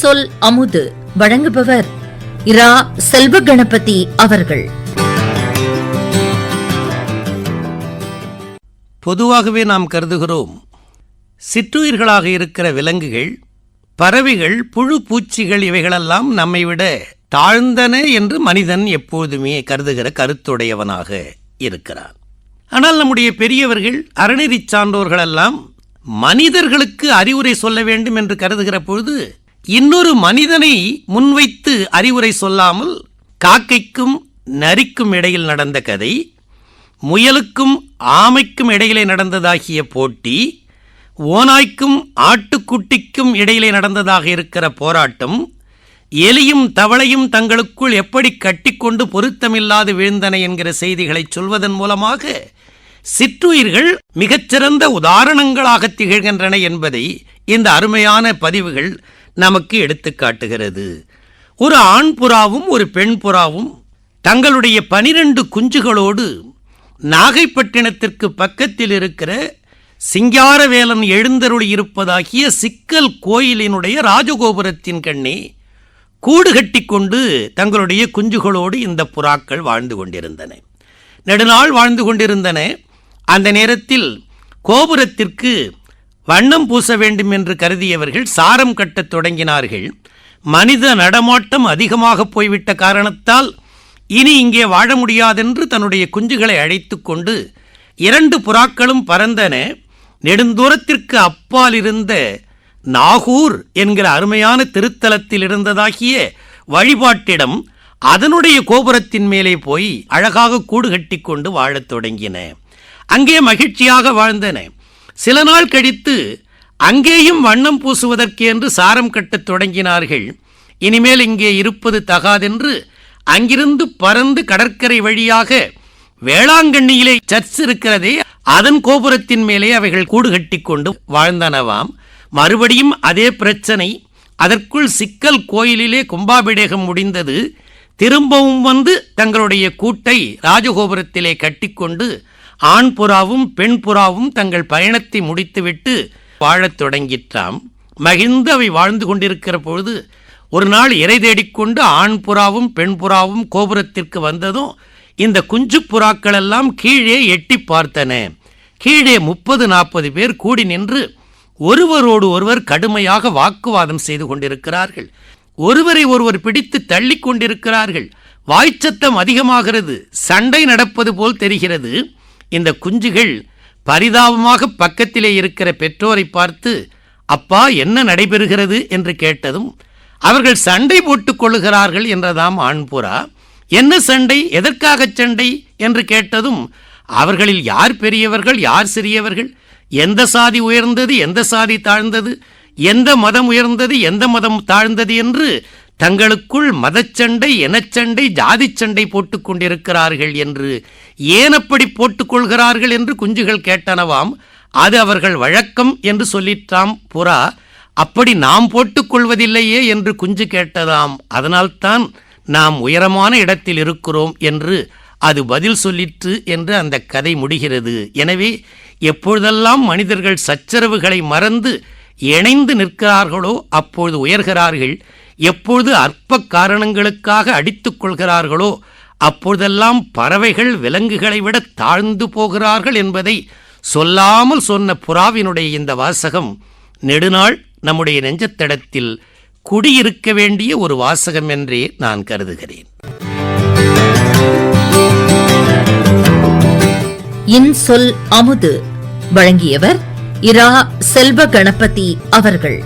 சொல் அமுது. வழங்குபவர் இரா செல்வ கணபதி அவர்கள். பொதுவாகவே நாம் கருதுகிறோம் சிற்றுயிர்களாக இருக்கிற விலங்குகள் பறவைகள் புழு பூச்சிகள் இவைகளெல்லாம் நம்மை விட தாழ்ந்தன என்று மனிதன் எப்போதுமே கருதுகிற கருத்துடையவனாக இருக்கிறான். ஆனால் நம்முடைய பெரியவர்கள் அறநெறி சான்றோர்களெல்லாம் மனிதர்களுக்கு அறிவுரை சொல்ல வேண்டும் என்று கருதுகிற பொழுது இன்னொரு மனிதனை முன்வைத்து அறிவுரை சொல்லாமல் காக்கைக்கும் நரிக்கும் இடையில் நடந்த கதை முயலுக்கும் ஆமைக்கும் இடையிலே நடந்ததாகிய போட்டி ஓநாய்க்கும் ஆட்டுக்குட்டிக்கும் இடையிலே நடந்ததாக இருக்கிற போராட்டம் எலியும் தவளையும் தங்களுக்குள் எப்படி கட்டிக்கொண்டு பொருத்தமில்லாது விழுந்தன என்கிற செய்திகளை சொல்வதன் மூலமாக சிற்றுயிர்கள் மிகச்சிறந்த உதாரணங்களாக திகழ்கின்றன என்பதை இந்த அருமையான பதிவுகள் நமக்கு எடுத்துக்காட்டுகிறது ஒரு ஆண் புறாவும் ஒரு பெண் புறாவும் தங்களுடைய பனிரெண்டு குஞ்சுகளோடு நாகைப்பட்டினத்திற்கு பக்கத்தில் இருக்கிற சிங்காரவேலன் எழுந்தருளி இருப்பதாகிய சிக்கல் கோயிலினுடைய ராஜகோபுரத்தின் கண்ணே கூடு கட்டிக்கொண்டு தங்களுடைய குஞ்சுகளோடு இந்த புறாக்கள் வாழ்ந்து கொண்டிருந்தன. நெடுநாள் வாழ்ந்து கொண்டிருந்தன. அந்த நேரத்தில் கோபுரத்திற்கு வண்ணம் பூச வேண்டும் என்று கருதியவர்கள் சாரம் கட்டத் தொடங்கினார்கள். மனித நடமாட்டம் அதிகமாக போய்விட்ட காரணத்தால் இனி இங்கே வாழ முடியாதென்று தன்னுடைய குஞ்சுகளை அழைத்து கொண்டு இரண்டு புறாக்களும் பறந்தன. நெடுந்தூரத்திற்கு அப்பால் இருந்த நாகூர் என்கிற அருமையான திருத்தலத்தில் இருந்ததாகிய வழிபாட்டிடம் அதனுடைய கோபுரத்தின் மேலே போய் அழகாக கூடு கட்டிக்கொண்டு வாழத் தொடங்கின. அங்கே மகிழ்ச்சியாக வாழ்ந்தன. சில நாள் கழித்து அங்கேயும் வண்ணம் பூசுவதற்கென்று சாரம் கட்டத் தொடங்கினார்கள். இனிமேல் இங்கே இருப்பது தகாதென்று அங்கிருந்து பறந்து கடற்கரை வழியாக வேளாங்கண்ணியிலே சர்ச் இருக்கிறதே அதன் கோபுரத்தின் மேலே அவைகள் கூடு கட்டிக்கொண்டு வாழ்ந்தனவாம். மறுபடியும் அதே பிரச்சனை அதற்குள் சிக்கல் கோயிலிலே கும்பாபிடேகம் முடிந்தது. திரும்பவும் வந்து தங்களுடைய கூட்டை ராஜகோபுரத்திலே கட்டிக்கொண்டு ஆண் புறாவும் பெண் புறாவும் தங்கள் பயணத்தை முடித்துவிட்டு வாழத் தொடங்கிற்றாம். மகிழ்ந்து அவை வாழ்ந்து கொண்டிருக்கிற பொழுது ஒரு நாள் இறை தேடிக்கொண்டு ஆண் புறாவும் பெண் புறாவும் கோபுரத்திற்கு வந்ததும் இந்த குஞ்சு புறாக்கள் எல்லாம் கீழே எட்டி பார்த்தன. கீழே முப்பது நாற்பது பேர் கூடி நின்று ஒருவரோடு ஒருவர் கடுமையாக வாக்குவாதம் செய்து கொண்டிருக்கிறார்கள். ஒருவரை ஒருவர் பிடித்து தள்ளி கொண்டிருக்கிறார்கள். வாய்ச்சத்தம் அதிகமாகிறது. சண்டை நடப்பது போல் தெரிகிறது. இந்த குஞ்சுகள் பரிதாபமாக பக்கத்திலே இருக்கிற பெற்றோரை பார்த்து அப்பா என்ன நடைபெறுகிறது? என்று கேட்டதும் அவர்கள் சண்டை போட்டுக் கொள்ளுகிறார்கள் என்றதாம் ஆண்புறா. என்ன சண்டை? எதற்காக சண்டை? என்று கேட்டதும் அவர்களில் யார் பெரியவர்கள் யார் சிறியவர்கள்? எந்த சாதி உயர்ந்தது எந்த சாதி தாழ்ந்தது? எந்த மதம் உயர்ந்தது எந்த மதம் தாழ்ந்தது? என்று தங்களுக்குள் மதச்சண்டை இனச்சண்டை ஜாதி சண்டை போட்டுக் கொண்டிருக்கிறார்கள் என்று ஏன் அப்படி போட்டுக்கொள்கிறார்கள் என்று குஞ்சுகள் கேட்டனவாம். அது அவர்கள் வழக்கம் என்று சொல்லிற்றாம் புறா அப்படி நாம் போட்டுக்கொள்வதில்லையே என்று குஞ்சு கேட்டதாம். அதனால்தான் நாம் உயரமான இடத்தில் இருக்கிறோம் என்று அது பதில் சொல்லிற்று என்று அந்த கதை முடிகிறது. எனவே எப்பொழுதெல்லாம் மனிதர்கள் சச்சரவுகளை மறந்து இணைந்து நிற்கிறார்களோ அப்பொழுது உயர்கிறார்கள். எப்பொழுது அற்ப காரணங்களுக்காக அடித்துக் கொள்கிறார்களோ அப்பொழுதெல்லாம் பறவைகள் விலங்குகளை விட தாழ்ந்து போகிறார்கள் என்பதை சொல்லாமல் சொன்ன புறாவினுடைய இந்த வாசகம் நெடுநாள் நம்முடைய நெஞ்சத்தடத்தில் குடியிருக்க வேண்டிய ஒரு வாசகம் என்றே நான் கருதுகிறேன். இன்சொல் அமுது. வழங்கியவர் இரா செல்வ கணபதி அவர்கள்.